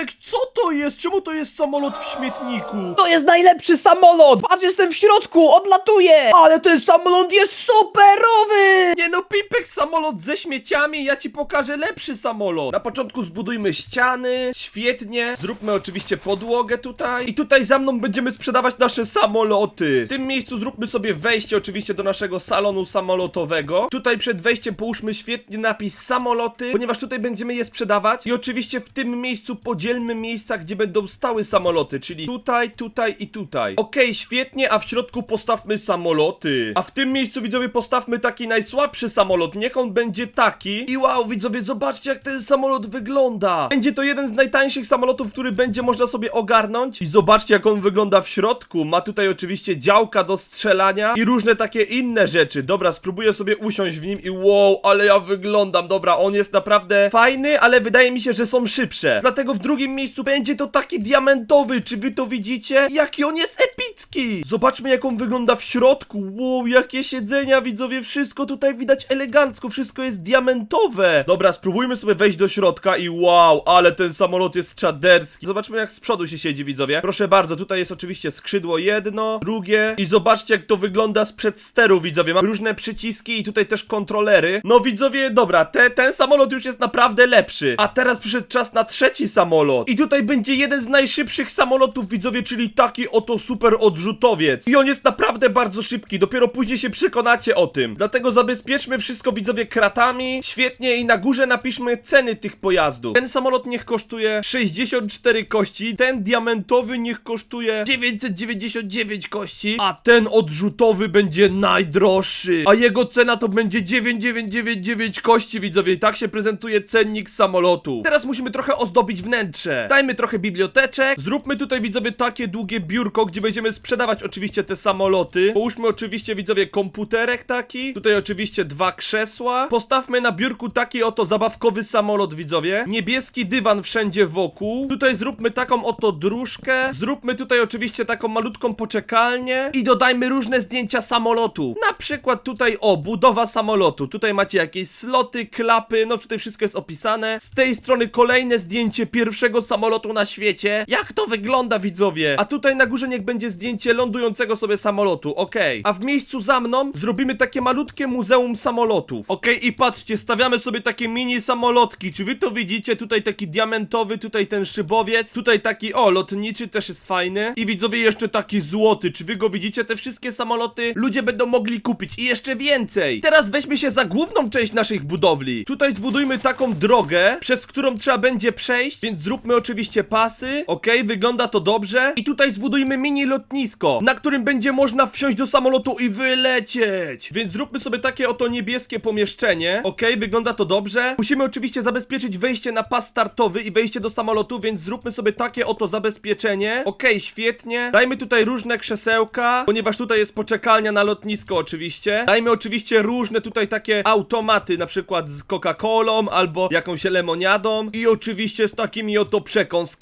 Pipek, co to jest? Czemu to jest samolot w śmietniku? To jest najlepszy samolot! Patrz, jestem w środku, odlatuję! Ale ten samolot jest superowy! Nie no, Pipek, samolot ze śmieciami, ja ci pokażę lepszy samolot. Na początku zbudujmy ściany, świetnie. Zróbmy oczywiście podłogę tutaj. I tutaj za mną będziemy sprzedawać nasze samoloty. W tym miejscu zróbmy sobie wejście oczywiście do naszego salonu samolotowego. Tutaj przed wejściem połóżmy świetnie napis samoloty, ponieważ tutaj będziemy je sprzedawać. I oczywiście w tym miejscu podzielmy miejsca, gdzie będą stały samoloty, czyli tutaj, tutaj i tutaj. Okej, świetnie, a w środku postawmy samoloty. A w tym miejscu widzowie postawmy taki najsłabszy samolot. Niech on będzie taki. I wow, widzowie, zobaczcie jak ten samolot wygląda. Będzie to jeden z najtańszych samolotów, który będzie można sobie ogarnąć. I zobaczcie jak on wygląda w środku. Ma tutaj oczywiście działka do strzelania i różne takie inne rzeczy. Dobra, spróbuję sobie usiąść w nim i wow, ale ja wyglądam. Dobra, on jest naprawdę fajny, ale wydaje mi się, że są szybsze. Dlatego w drugim miejscu będzie to taki diamentowy. Czy wy to widzicie? Jaki on jest epicki! Zobaczmy jak on wygląda w środku. Wow, jakie siedzenia, widzowie. Wszystko tutaj widać elegancko. Wszystko jest diamentowe. Dobra, spróbujmy sobie wejść do środka i wow, ale ten samolot jest czaderski. Zobaczmy jak z przodu się siedzi, widzowie. Proszę bardzo, tutaj jest oczywiście skrzydło jedno, drugie i zobaczcie jak to wygląda sprzed steru, widzowie. Mam różne przyciski i tutaj też kontrolery. No widzowie, dobra, te, ten samolot już jest naprawdę lepszy. A teraz przyszedł czas na trzeci samolot. I tutaj będzie jeden z najszybszych samolotów, widzowie, czyli taki oto super odrzutowiec. I on jest naprawdę bardzo szybki, dopiero później się przekonacie o tym. Dlatego zabezpieczmy wszystko, widzowie, kratami. Świetnie i na górze napiszmy ceny tych pojazdów. Ten samolot niech kosztuje 64 kości, ten diamentowy niech kosztuje 999 kości, a ten odrzutowy będzie najdroższy. A jego cena to będzie 9999 kości, widzowie. I tak się prezentuje cennik samolotu. Teraz musimy trochę ozdobić wnętrze. Dajmy trochę biblioteczek. Zróbmy tutaj, widzowie, takie długie biurko, gdzie będziemy sprzedawać oczywiście te samoloty. Połóżmy oczywiście, widzowie, komputerek taki. Tutaj oczywiście dwa krzesła. Postawmy na biurku taki oto zabawkowy samolot, widzowie. Niebieski dywan wszędzie wokół. Tutaj zróbmy taką oto dróżkę. Zróbmy tutaj oczywiście taką malutką poczekalnię. I dodajmy różne zdjęcia samolotu. Na przykład tutaj, o, budowa samolotu. Tutaj macie jakieś sloty, klapy, no tutaj wszystko jest opisane. Z tej strony kolejne zdjęcie pierwszego samolotu na świecie. Jak to wygląda, widzowie? A tutaj na górze niech będzie zdjęcie lądującego sobie samolotu, okej. A w miejscu za mną zrobimy takie malutkie muzeum samolotów. Okej, i patrzcie, stawiamy sobie takie mini samolotki. Czy wy to widzicie? Tutaj taki diamentowy, tutaj ten szybowiec, tutaj taki, o, lotniczy też jest fajny. I widzowie, jeszcze taki złoty. Czy wy go widzicie? Te wszystkie samoloty ludzie będą mogli kupić i jeszcze więcej. Teraz weźmy się za główną część naszych budowli. Tutaj zbudujmy taką drogę, przez którą trzeba będzie przejść, więc zróbmy oczywiście pasy. Okej, wygląda to dobrze. I tutaj zbudujmy mini lotnisko, na którym będzie można wsiąść do samolotu i wylecieć. Więc zróbmy sobie takie oto niebieskie pomieszczenie. Okej, wygląda to dobrze. Musimy oczywiście zabezpieczyć wejście na pas startowy i wejście do samolotu, więc zróbmy sobie takie oto zabezpieczenie. Okej, świetnie. Dajmy tutaj różne krzesełka, ponieważ tutaj jest poczekalnia na lotnisko oczywiście. Dajmy oczywiście różne tutaj takie automaty, na przykład z Coca-Colą albo jakąś lemoniadą i oczywiście z takimi oto przekąskami.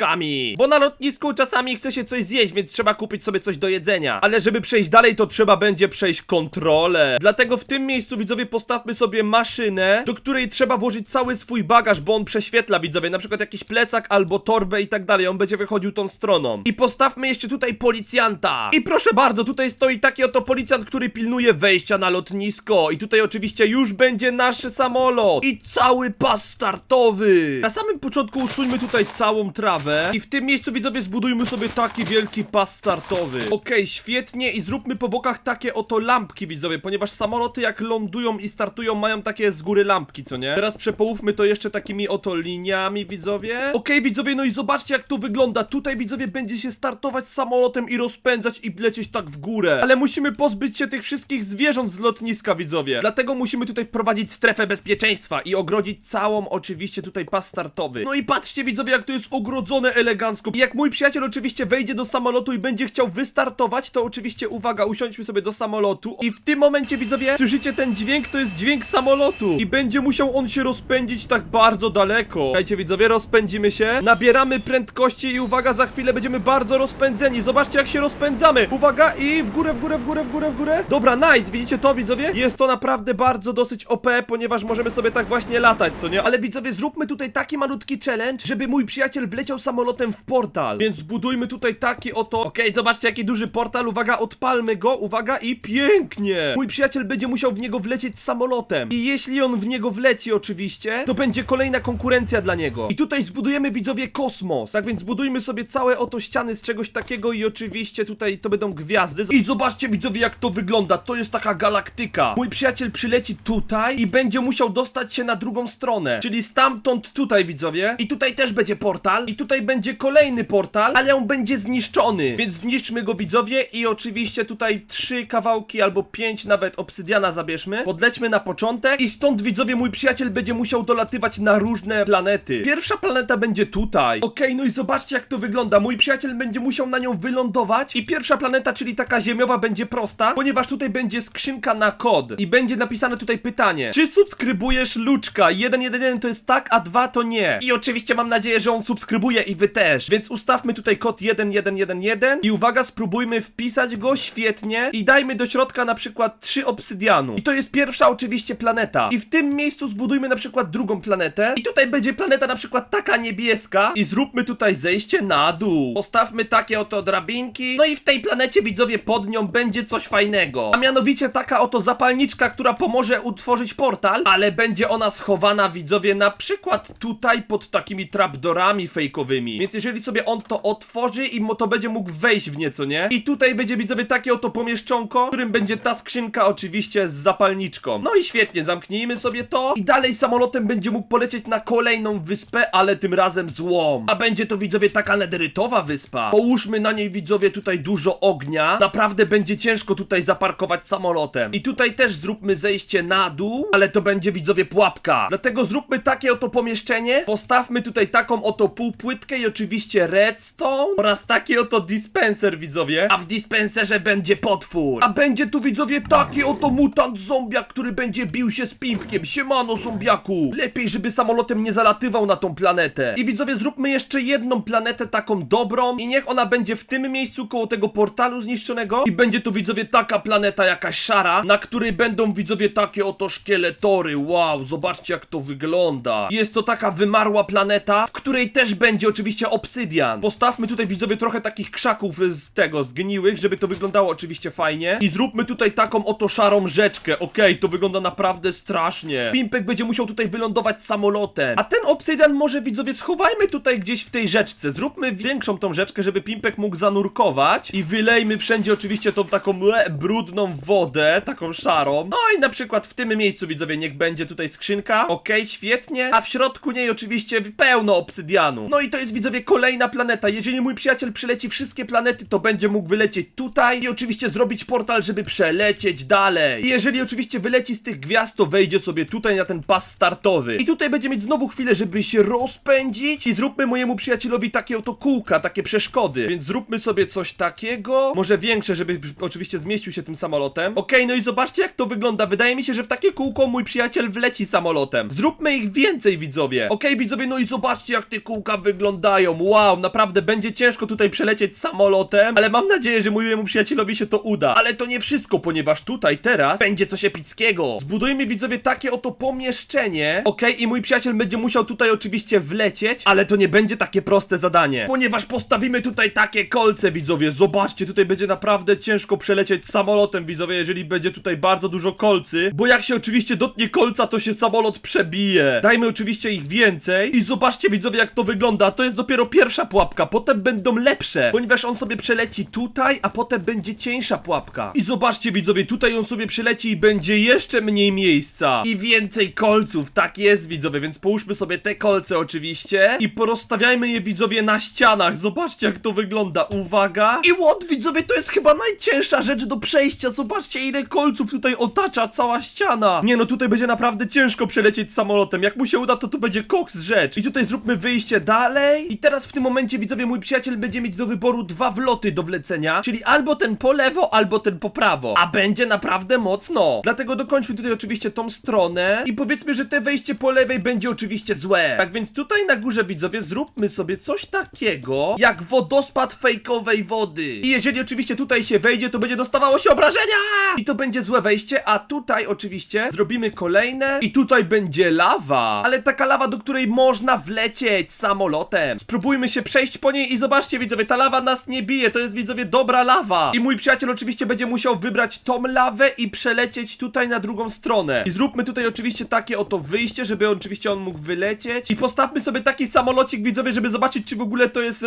Bo na lotnisku czasami chce się coś zjeść, więc trzeba kupić sobie coś do jedzenia. Ale żeby przejść dalej, to trzeba będzie przejść kontrolę. Dlatego w tym miejscu widzowie postawmy sobie maszynę, do której trzeba włożyć cały swój bagaż, bo on prześwietla widzowie, na przykład jakiś plecak albo torbę i tak dalej. On będzie wychodził tą stroną. I postawmy jeszcze tutaj policjanta. I proszę bardzo, tutaj stoi taki oto policjant, który pilnuje wejścia na lotnisko. I tutaj oczywiście już będzie nasz samolot. I cały pas startowy. Na samym początku usuńmy tutaj całą trawę. I w tym miejscu widzowie zbudujmy sobie taki wielki pas startowy. Okej, świetnie. I zróbmy po bokach takie oto lampki widzowie, ponieważ samoloty jak lądują i startują mają takie z góry lampki, co nie? Teraz przepołówmy to jeszcze takimi oto liniami widzowie. Okej widzowie, no i zobaczcie jak to wygląda. Tutaj widzowie będzie się startować samolotem i rozpędzać i lecieć tak w górę. Ale musimy pozbyć się tych wszystkich zwierząt z lotniska widzowie. Dlatego musimy tutaj wprowadzić strefę bezpieczeństwa i ogrodzić całą oczywiście tutaj pas startowy. No i patrzcie widzowie jak to jest ogrodzone elegancko. I jak mój przyjaciel oczywiście wejdzie do samolotu i będzie chciał wystartować, to oczywiście uwaga, usiądźmy sobie do samolotu i w tym momencie widzowie słyszycie ten dźwięk, to jest dźwięk samolotu i będzie musiał on się rozpędzić tak bardzo daleko. Słuchajcie widzowie, rozpędzimy się, nabieramy prędkości i uwaga, za chwilę będziemy bardzo rozpędzeni. Zobaczcie jak się rozpędzamy. Uwaga i w górę, w górę, w górę, w górę, w górę. Dobra, nice, widzicie to widzowie? Jest to naprawdę bardzo dosyć OP, ponieważ możemy sobie tak właśnie latać, co nie? Ale widzowie, zróbmy tutaj taki malutki challenge, żeby mój przyjaciel wleciał samolotem w portal. Więc zbudujmy tutaj taki oto... Okej, zobaczcie jaki duży portal, uwaga, odpalmy go, uwaga i pięknie! Mój przyjaciel będzie musiał w niego wlecieć samolotem. I jeśli on w niego wleci oczywiście, to będzie kolejna konkurencja dla niego. I tutaj zbudujemy widzowie kosmos. Tak więc zbudujmy sobie całe oto ściany z czegoś takiego i oczywiście tutaj to będą gwiazdy. I zobaczcie widzowie jak to wygląda. To jest taka galaktyka. Mój przyjaciel przyleci tutaj i będzie musiał dostać się na drugą stronę. Czyli stamtąd tutaj widzowie. I tutaj też będzie portal. I tutaj będzie kolejny portal, ale on będzie zniszczony. Więc zniszczmy go widzowie i oczywiście tutaj trzy kawałki albo pięć nawet obsydiana zabierzmy. Podlećmy na początek i stąd widzowie mój przyjaciel będzie musiał dolatywać na różne planety. Pierwsza planeta będzie tutaj. Okej, no i zobaczcie jak to wygląda. Mój przyjaciel będzie musiał na nią wylądować i pierwsza planeta, czyli taka ziemiowa będzie prosta, ponieważ tutaj będzie skrzynka na kod i będzie napisane tutaj pytanie. Czy subskrybujesz Luczka? 111 to jest tak, a 2 to nie. I oczywiście mam nadzieję, że on subskrybuje i wy też. Więc ustawmy tutaj kod 1111 i uwaga, spróbujmy wpisać go świetnie i dajmy do środka na przykład 3 obsydianu. I to jest pierwsza oczywiście planeta. I w tym miejscu zbudujmy na przykład drugą planetę. I tutaj będzie planeta na przykład taka niebieska i zróbmy tutaj zejście na dół. Postawmy takie oto drabinki. No i w tej planecie widzowie pod nią będzie coś fajnego. A mianowicie taka oto zapalniczka, która pomoże utworzyć portal, ale będzie ona schowana widzowie na przykład tutaj pod takimi trapdorami fejkowymi. Więc jeżeli sobie on to otworzy i mo to będzie mógł wejść w nieco, nie? I tutaj będzie widzowie takie oto pomieszczonko, w którym będzie ta skrzynka oczywiście z zapalniczką. No i świetnie, zamknijmy sobie to i dalej samolotem będzie mógł polecieć na kolejną wyspę, ale tym razem złą. A będzie to widzowie taka nederytowa wyspa. Połóżmy na niej widzowie tutaj dużo ognia. Naprawdę będzie ciężko tutaj zaparkować samolotem. I tutaj też zróbmy zejście na dół, ale to będzie widzowie pułapka. Dlatego zróbmy takie oto pomieszczenie. Postawmy tutaj taką oto półpłytkę i oczywiście redstone oraz taki oto dispenser widzowie. A w dispenserze będzie potwór. A będzie tu widzowie taki oto mutant zombiak, który będzie bił się z pimpkiem. Siemano zombiaku. Lepiej, żeby samolotem nie zalatywał na tą planetę. I widzowie zróbmy jeszcze jedną planetę taką dobrą i niech ona będzie w tym miejscu koło tego portalu zniszczonego i będzie tu widzowie taka planeta jakaś szara, na której będą widzowie takie oto szkieletory. Wow, zobaczcie jak to wygląda. Jest to taka wymarła planeta, w której też będzie oczywiście obsydian. Postawmy tutaj widzowie trochę takich krzaków z tego, zgniłych, żeby to wyglądało oczywiście fajnie. I zróbmy tutaj taką oto szarą rzeczkę. Okej, to wygląda naprawdę strasznie. Pimpek będzie musiał tutaj wylądować samolotem. A ten obsydian może widzowie schowajmy tutaj gdzieś w tej rzeczce. Zróbmy większą tą rzeczkę, żeby Pimpek mógł zanurkować. I wylejmy wszędzie oczywiście tą taką le, brudną wodę, taką szarą. No i na przykład w tym miejscu widzowie niech będzie tutaj skrzynka. Okej, świetnie. A w środku niej oczywiście pełno obsydianu. No i to jest widzowie kolejna planeta. Jeżeli mój przyjaciel przyleci wszystkie planety, to będzie mógł wylecieć tutaj i oczywiście zrobić portal, żeby przelecieć dalej. I jeżeli oczywiście wyleci z tych gwiazd, to wejdzie sobie tutaj na ten pas startowy. I tutaj będzie mieć znowu chwilę, żeby się rozpędzić i zróbmy mojemu przyjacielowi takie oto kółka, takie przeszkody. Więc zróbmy sobie coś takiego, może większe, żeby oczywiście zmieścił się tym samolotem. Okej, no i zobaczcie jak to wygląda. Wydaje mi się, że w takie kółko mój przyjaciel wleci samolotem. Zróbmy ich więcej, widzowie. Okej, widzowie, no i zobaczcie jak te kółka wyglądają. Wow, naprawdę będzie ciężko tutaj przelecieć samolotem, ale mam nadzieję, że mojemu przyjacielowi się to uda. Ale to nie wszystko, ponieważ tutaj teraz będzie coś epickiego. Zbudujmy, widzowie, takie oto pomieszczenie. Okej, i mój przyjaciel będzie musiał tutaj oczywiście wlecieć, ale to nie będzie takie proste zadanie. Ponieważ postawimy tutaj takie kolce, widzowie. Zobaczcie, tutaj będzie naprawdę ciężko przelecieć samolotem, widzowie, jeżeli będzie tutaj bardzo dużo kolcy. Bo jak się oczywiście dotknie kolca, to się samolot przebije. Dajmy oczywiście ich więcej. I zobaczcie, widzowie, jak to wygląda. To jest dopiero pierwsza pułapka, potem będą lepsze. Ponieważ on sobie przeleci tutaj, a potem będzie cieńsza pułapka. I zobaczcie, widzowie, tutaj on sobie przeleci i będzie jeszcze mniej miejsca. I więcej kolców, tak jest, widzowie, więc połóżmy sobie te kolce oczywiście. I porozstawiajmy je, widzowie, na ścianach. Zobaczcie, jak to wygląda. Uwaga. I łot, widzowie, to jest chyba najcięższa rzecz do przejścia. Zobaczcie, ile kolców tutaj otacza cała ściana. Nie no, tutaj będzie naprawdę ciężko przelecieć samolotem. Jak mu się uda, to to będzie koks rzecz. I tutaj zróbmy wyjście dalej. I teraz w tym momencie, widzowie, mój przyjaciel będzie mieć do wyboru dwa wloty do wlecenia, czyli albo ten po lewo, albo ten po prawo. A będzie naprawdę mocno. Dlatego dokończmy tutaj oczywiście tą stronę i powiedzmy, że te wejście po lewej będzie oczywiście złe. Tak więc tutaj na górze, widzowie, zróbmy sobie coś takiego, jak wodospad fejkowej wody. I jeżeli oczywiście tutaj się wejdzie, to będzie dostawało się obrażenia! I to będzie złe wejście, a tutaj oczywiście zrobimy kolejne i tutaj będzie lawa. Ale taka lawa, do której można wlecieć samolotem. Spróbujmy się przejść po niej i zobaczcie widzowie, ta lawa nas nie bije, to jest widzowie dobra lawa. I mój przyjaciel oczywiście będzie musiał wybrać tą lawę i przelecieć tutaj na drugą stronę. I zróbmy tutaj oczywiście takie oto wyjście, żeby oczywiście on mógł wylecieć. I postawmy sobie taki samolocik widzowie, żeby zobaczyć czy w ogóle to jest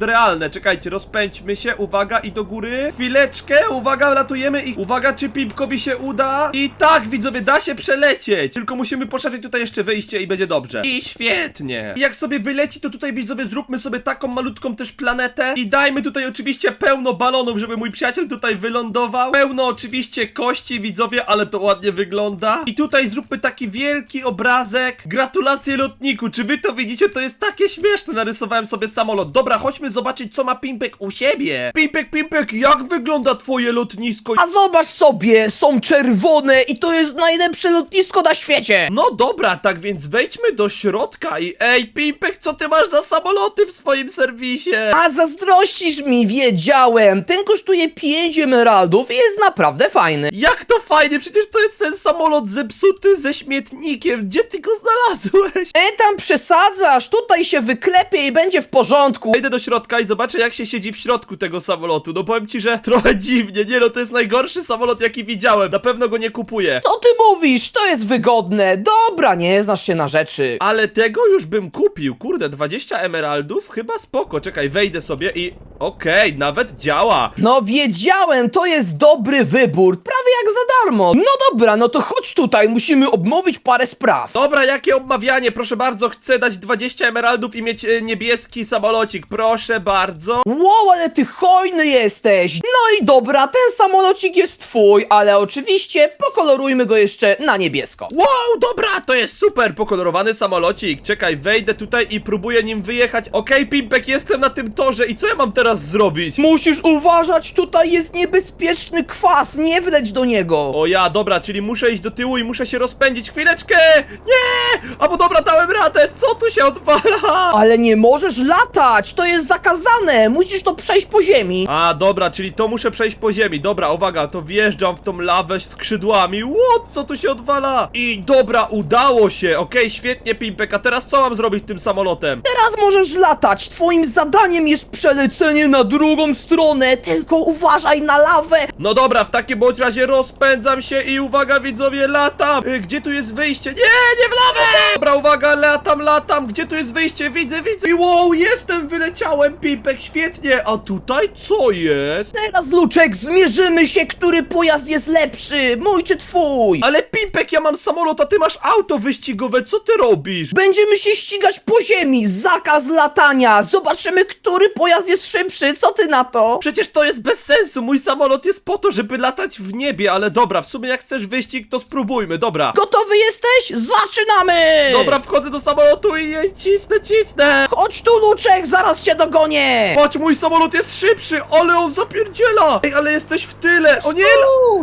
realne. Czekajcie, rozpędźmy się, uwaga i do góry. Chwileczkę, uwaga, latujemy i uwaga, czy Pipkowi się uda? I tak widzowie, da się przelecieć. Tylko musimy poszerzyć tutaj jeszcze wyjście i będzie dobrze. I świetnie. I jak sobie wyleci, to tutaj widzowie zróbmy sobie taką malutką też planetę i dajmy tutaj oczywiście pełno balonów, żeby mój przyjaciel tutaj wylądował. Pełno oczywiście kości widzowie, ale to ładnie wygląda. I tutaj zróbmy taki wielki obrazek. Gratulacje lotniku. Czy wy to widzicie? To jest takie śmieszne. Narysowałem sobie samolot. Dobra, chodźmy zobaczyć co ma Pimpek u siebie. Pimpek, Pimpek, jak wygląda twoje lotnisko? A zobacz sobie, są czerwone i to jest najlepsze lotnisko na świecie. No dobra, tak więc wejdźmy do środka i ej, Pimpek, co ty masz za samoloty w swoim serwisie? A zazdrościsz mi, wiedziałem. Ten kosztuje 5 emeraldów i jest naprawdę fajny. Jak to fajnie, przecież to jest ten samolot zepsuty ze śmietnikiem. Gdzie ty go znalazłeś? E, tam przesadzasz, tutaj się wyklepie i będzie w porządku. Wejdę do środka i zobaczę jak się siedzi w środku tego samolotu. No powiem ci, że trochę dziwnie. Nie no, to jest najgorszy samolot jaki widziałem. Na pewno go nie kupuję. Co ty mówisz? To jest wygodne. Dobra, nie znasz się na rzeczy. Ale tego już bym kupił. Kurde, 20 emeraldów? Chyba spoko. Czekaj, wejdę sobie i... Okej, nawet działa. No wiedziałem, to jest dobry wybór, prawie jak za darmo. No dobra, no to chodź tutaj, musimy obmówić parę spraw. Dobra, jakie obmawianie? Proszę bardzo, chcę dać 20 emeraldów i mieć e, niebieski samolocik. Proszę bardzo. Wow, ale ty hojny jesteś. No i dobra, ten samolocik jest twój, ale oczywiście pokolorujmy go jeszcze na niebiesko. Wow, dobra, to jest super pokolorowany samolocik. Czekaj, wejdę tutaj i próbuję nim wyjechać. Okej, Pimpek, jestem na tym torze i co ja mam teraz zrobić? Musisz uważać, tutaj jest niebezpieczny kwas, nie wleć do niego. O ja, dobra, czyli muszę iść do tyłu i muszę się rozpędzić. Chwileczkę! Nie! A bo dobra, dałem radę. Co tu się odwala? Ale nie możesz latać, to jest zakazane, musisz to przejść po ziemi. A, dobra, czyli to muszę przejść po ziemi. Dobra, uwaga, to wjeżdżam w tą lawę skrzydłami. What? Co tu się odwala? I dobra, udało się. Okej, świetnie, Pimpek. A teraz co mam zrobić tym samolotem? Teraz możesz latać, twoim zadaniem jest przelecenie na drugą stronę, tylko uważaj na lawę. No dobra, w takim bądź razie rozpędzam się i uwaga widzowie, latam! Y, Gdzie tu jest wyjście? Nie, nie w lawę! Dobra, uwaga, latam, latam! Gdzie tu jest wyjście? Widzę, widzę! I wow, jestem, wyleciałem, Pipek, świetnie! A tutaj co jest? Teraz, Luczek, zmierzymy się, który pojazd jest lepszy, mój czy twój. Ale Pipek, ja mam samolot, a ty masz auto wyścigowe, co ty robisz? Będziemy się ścigać po ziemi, zakaz latania, zobaczymy, który pojazd jest szybszy, co ty na to? Przecież to jest bez sensu, mój samolot jest po to, żeby latać w niebie, ale dobra, w sumie jak chcesz wyścig, to spróbujmy, dobra. Gotowy jesteś? Zaczynamy! Dobra, wchodzę do samolotu i jej cisnę, cisnę! Chodź tu, Luczek, zaraz cię dogonię! Patrz, mój samolot jest szybszy, ale on zapierdziela! Ej, ale jesteś w tyle! O nie!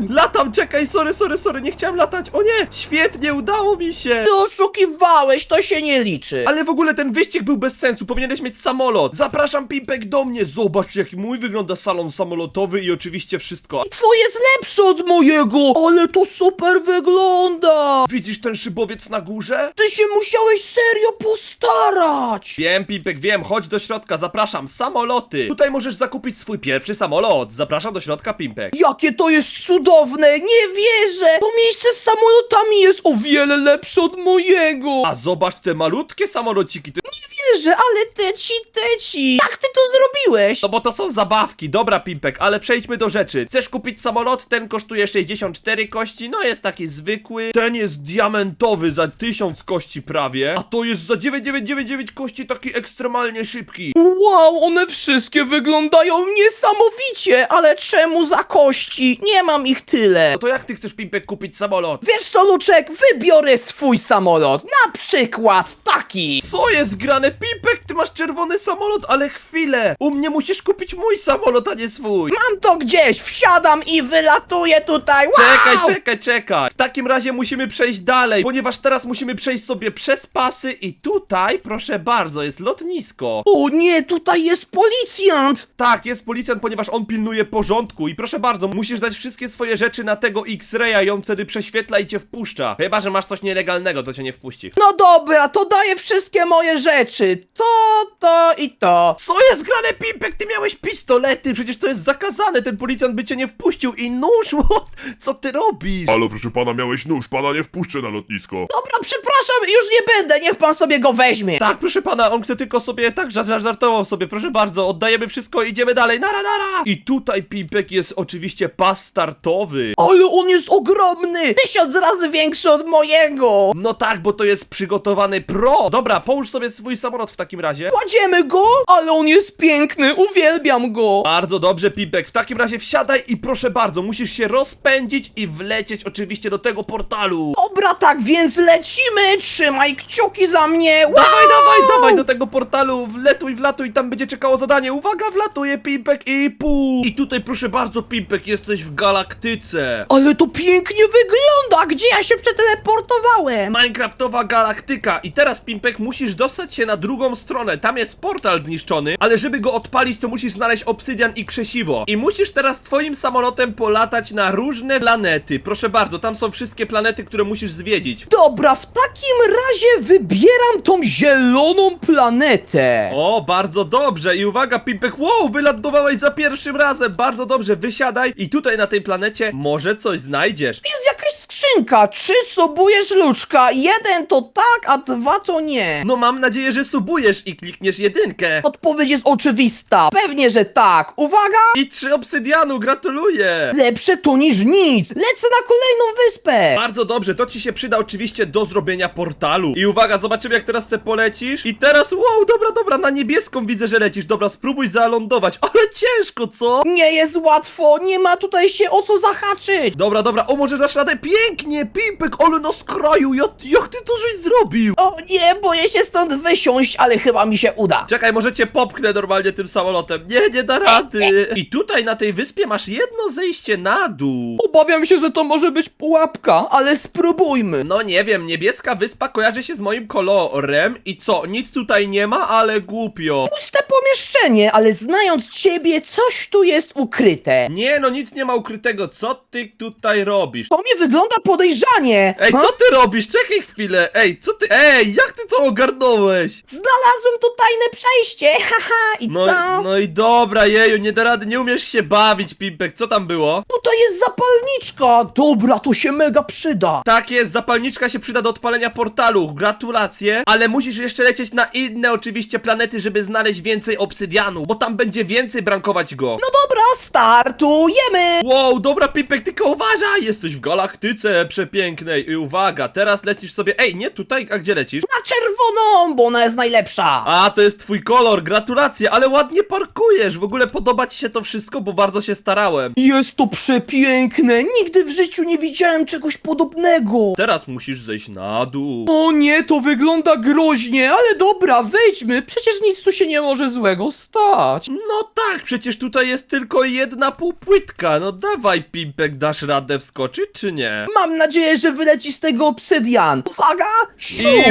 Latam, czekaj, sorry, sorry, sorry, nie chciałem latać. O nie! Świetnie, udało mi się! Ty oszukiwałeś, to się nie liczy. Ale w ogóle ten wyścig był bez sensu, powinieneś mieć samolot. Zapraszam Pimpek do mnie, zobacz jaki mój wygląda salon samolotowy i oczywiście wszystko. Twój jest lepszy od mojego, ale to super wygląda! Widzisz ten szybowiec na górze? Ty się musiałeś serio postarać! Wiem, Pimpek, wiem, chodź do środka, zapraszam, samoloty. Tutaj możesz zakupić swój pierwszy samolot. Zapraszam do środka, Pimpek. Jakie to jest cudowne, nie wierzę! To miejsce z samolotami jest o wiele lepsze od mojego! A zobacz te malutkie samolociki, ty... wierzę, ale teci, teci! Jak ty to zrobiłeś? No bo to są zabawki, dobra Pimpek, ale przejdźmy do rzeczy. Chcesz kupić samolot? Ten kosztuje 64 kości, no jest taki zwykły. Ten jest diamentowy za 1000 kości prawie, a to jest za 9999 kości taki ekstremalnie szybki. Wow, one wszystkie wyglądają niesamowicie, ale czemu za kości? Nie mam ich tyle. No to jak ty chcesz Pimpek kupić samolot? Wiesz co, Luczek, wybiorę swój samolot. Na przykład taki. Co jest grane? Pimpek, ty masz czerwony samolot, ale chwilę! U mnie musisz kupić mój samolot, a nie swój! Mam to gdzieś, wsiadam i wylatuję tutaj. Wow! Czekaj, czekaj, czekaj! W takim razie musimy przejść dalej, ponieważ teraz musimy przejść sobie przez pasy i tutaj, proszę bardzo, jest lotnisko. O nie, tutaj jest policjant. Tak, jest policjant, ponieważ on pilnuje porządku i proszę bardzo, musisz dać wszystkie swoje rzeczy na tego X-Raya i on wtedy prześwietla i cię wpuszcza. Chyba, że masz coś nielegalnego, to cię nie wpuści. No dobra, to daję wszystkie moje rzeczy. Mamy to, to i to. Co jest grane, Pimpek? Ty miałeś pistolety, przecież to jest zakazane, ten policjant by cię nie wpuścił i nóż, what? co ty robisz? Halo, proszę pana, miałeś nóż, pana nie wpuszczę na lotnisko. Dobra, przepraszam, już nie będę, niech pan sobie go weźmie. Tak, proszę pana, on chce tylko sobie, tak, żart- żart- żartował sobie, proszę bardzo, oddajemy wszystko, idziemy dalej, nara, nara! I tutaj Pimpek jest oczywiście pas startowy. Ale on jest ogromny! Tysiąc razy większy od mojego! No tak, bo to jest przygotowany pro. Dobra, połóż sobie swój samolot w takim razie. Kładziemy go, ale on jest piękny, uwielbiam go! Bardzo dobrze, Pimpek. W takim razie wsiadaj i proszę bardzo, musisz się rozpędzić i wlecieć oczywiście do tego portalu. Dobra, tak więc lecimy! Trzymaj kciuki za mnie! Wow! Dawaj, dawaj, dawaj do tego portalu, wletuj, wlatuj, tam będzie czekało zadanie. Uwaga, wlatuje Pimpek i pół. I tutaj proszę bardzo, Pimpek, jesteś w galaktyce. Ale to pięknie wygląda! Gdzie ja się przeteleportowałem? Minecraftowa galaktyka i teraz Pimpek musisz dostać się na drugą stronę, tam jest portal zniszczony, ale żeby go odpalić to musisz znaleźć obsydian i krzesiwo i musisz teraz twoim samolotem polatać na różne planety, proszę bardzo, tam są wszystkie planety, które musisz zwiedzić. Dobra, w takim razie wybieram tą zieloną planetę. O, bardzo dobrze i uwaga Pimpek, wow, wylądowałeś za pierwszym razem, bardzo dobrze, wysiadaj i tutaj na tej planecie może coś znajdziesz. Jest skrzynka. Czy subujesz luczka? Jeden to tak, a dwa to nie. No mam nadzieję, że subujesz i klikniesz jedynkę. Odpowiedź jest oczywista. Pewnie, że tak. Uwaga! I trzy obsydianu, gratuluję! Lepsze to niż nic. Lecę na kolejną wyspę. Bardzo dobrze, to ci się przyda oczywiście do zrobienia portalu. I uwaga, zobaczymy jak teraz se polecisz. I teraz, wow, dobra, dobra, na niebieską widzę, że lecisz. Dobra, spróbuj zalądować, ale ciężko, co? Nie jest łatwo. Nie ma tutaj się o co zahaczyć. Dobra, dobra, o może dasz radę? Pięknie, Pimpek, ale na skraju, jak, jak ty to żeś zrobił? O nie, boję się stąd wysiąść, ale chyba mi się uda. Czekaj, może cię popchnę normalnie tym samolotem. Nie, nie da rady. I tutaj na tej wyspie masz jedno zejście na dół. Obawiam się, że to może być pułapka, ale spróbujmy. No nie wiem, niebieska wyspa kojarzy się z moim kolorem i co, nic tutaj nie ma, ale głupio. Puste pomieszczenie, ale znając ciebie, coś tu jest ukryte. Nie no, nic nie ma ukrytego, co ty tutaj robisz? To mi wygląda podejrzanie. Ej, co ty robisz? Czekaj chwilę, ej, co ty, ej, jak ty to ogarnąłeś? Znalazłem tu tajne przejście, haha, i No, co? no i dobra, jeju, nie da rady, nie umiesz się bawić, Pimpek, co tam było? Tutaj jest zapalniczka. Dobra, to się mega przyda. Tak jest, zapalniczka się przyda do odpalenia portalu, gratulacje, ale musisz jeszcze lecieć na inne oczywiście planety, żeby znaleźć więcej obsydianu, bo tam będzie więcej brankować go. No dobra, startujemy. Wow, dobra Pipek, tylko uważaj! Jesteś w galaktyce przepięknej i uwaga, teraz lecisz sobie... Ej, nie tutaj, a gdzie lecisz? Na czerwoną, bo ona jest najlepsza. A, to jest twój kolor, gratulacje, ale ładnie parkujesz! W ogóle podoba ci się to wszystko, bo bardzo się starałem. Jest to przepiękne. Nigdy w życiu nie widziałem czegoś podobnego. Teraz musisz zejść na dół. O nie, to wygląda groźnie, ale dobra, wejdźmy. Przecież nic tu się nie może złego stać. No tak, przecież tutaj jest tylko jedna półpłytka. No dawaj, Pimpek, dasz radę wskoczyć, czy nie? Mam nadzieję, że wyleci z tego obsydian. Uwaga! I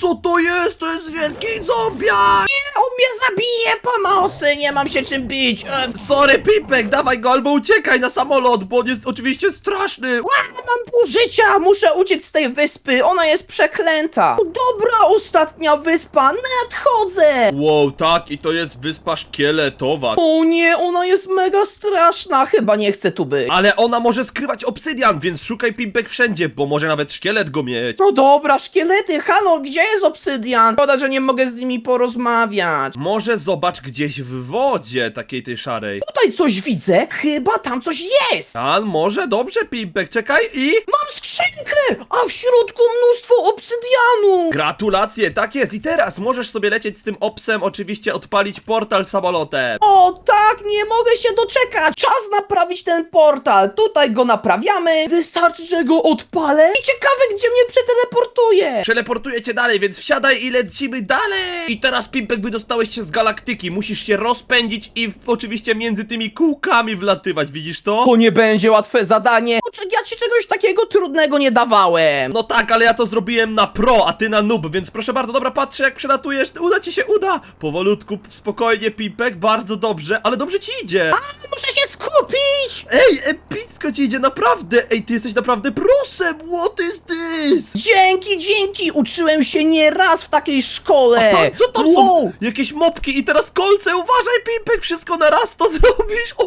co to jest? To jest wielki zombiak! On mnie zabije pomocy! Nie mam się czym bić! E, Sorry, Pimpek, dawaj go albo uciekaj na samolot, bo on jest oczywiście straszny. ła, mam pół życia! Muszę uciec z tej wyspy! Ona jest przeklęta! Dobra, ostatnia wyspa! Nadchodzę! Wow, tak, i to jest wyspa szkieletowa. O nie, ona jest mega straszna! Chyba nie chcę tu być. Ale ona może skrywać obsydian, więc szukaj Pimpek wszędzie, bo może nawet szkielet go mieć. No dobra, szkielety, halo, gdzie jest obsydian? Szkoda, że nie mogę z nimi porozmawiać. Może zobacz gdzieś w wodzie, takiej tej szarej. Tutaj coś widzę, chyba tam coś jest! A może? Dobrze, Pimpek, czekaj i... Mam skrzynkę, a w środku mnóstwo obsydianu! Gratulacje, tak jest. I teraz możesz sobie lecieć z tym opsem, oczywiście odpalić portal samolotem. O tak, nie mogę się doczekać! Czas naprawić ten portal. Tutaj go naprawiamy. Wystarczy, że go odpalę. I ciekawe, gdzie mnie przeteleportuje. Przeleportuję cię dalej, więc wsiadaj i lecimy dalej! I teraz, Pimpek, wydostałeś się z galaktyki. Musisz się rozpędzić i w, oczywiście między tymi kółkami wlatywać, widzisz to? To nie będzie łatwe zadanie. Ja ci czegoś takiego trudnego nie dawałem. No tak, ale ja to zrobiłem na pro, a ty na noob, więc proszę bardzo, dobra, patrzę jak przelatujesz, uda ci się, uda! Powolutku, spokojnie, Pimpek, bardzo dobrze, ale dobrze ci idzie! Muszę się skupić. pić! Ej, epicko ci idzie, naprawdę! Ej, ty jesteś naprawdę prosem! What is this? Dzięki, dzięki! Uczyłem się nie raz w takiej szkole! Tak, co tam wow. są? Jakieś mopki i teraz kolce, uważaj, Pimpek, wszystko na raz to zrobisz! O,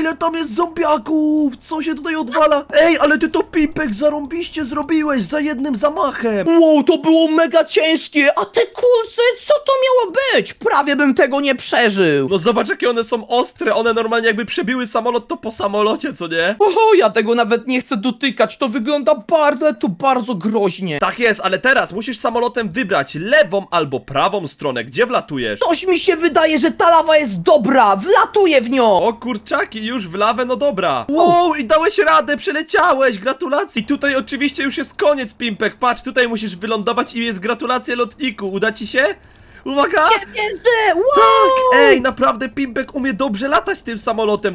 ile tam jest zombiaków! Co się tutaj odwala? Ej, ale ty to, Pimpek, zarąbiście zrobiłeś za jednym zamachem! Wow, to było mega ciężkie! A te kulce, co to miało być? Prawie bym tego nie przeżył! No zobacz, jakie one są ostre, one normalnie jakby przebiły samolot, to po samolocie, co nie? Oho, ja tego nawet nie chcę dotykać, to wygląda bardzo, tu bardzo groźnie. Tak jest, ale teraz musisz samolotem wybrać lewą albo prawą stronę, gdzie wlatujesz? Coś mi się wydaje, że ta lawa jest dobra, wlatuję w nią! O kurczaki, już w lawę, no dobra. Wow, i dałeś radę, przeleciałeś, gratulacje. I tutaj oczywiście już jest koniec, Pimpek. Patrz, tutaj musisz wylądować i jest gratulacje lotniku. Uda ci się? Uwaga! Wierzę! Wow! Tak! Ej, naprawdę Pimpek umie dobrze latać tym samolotem.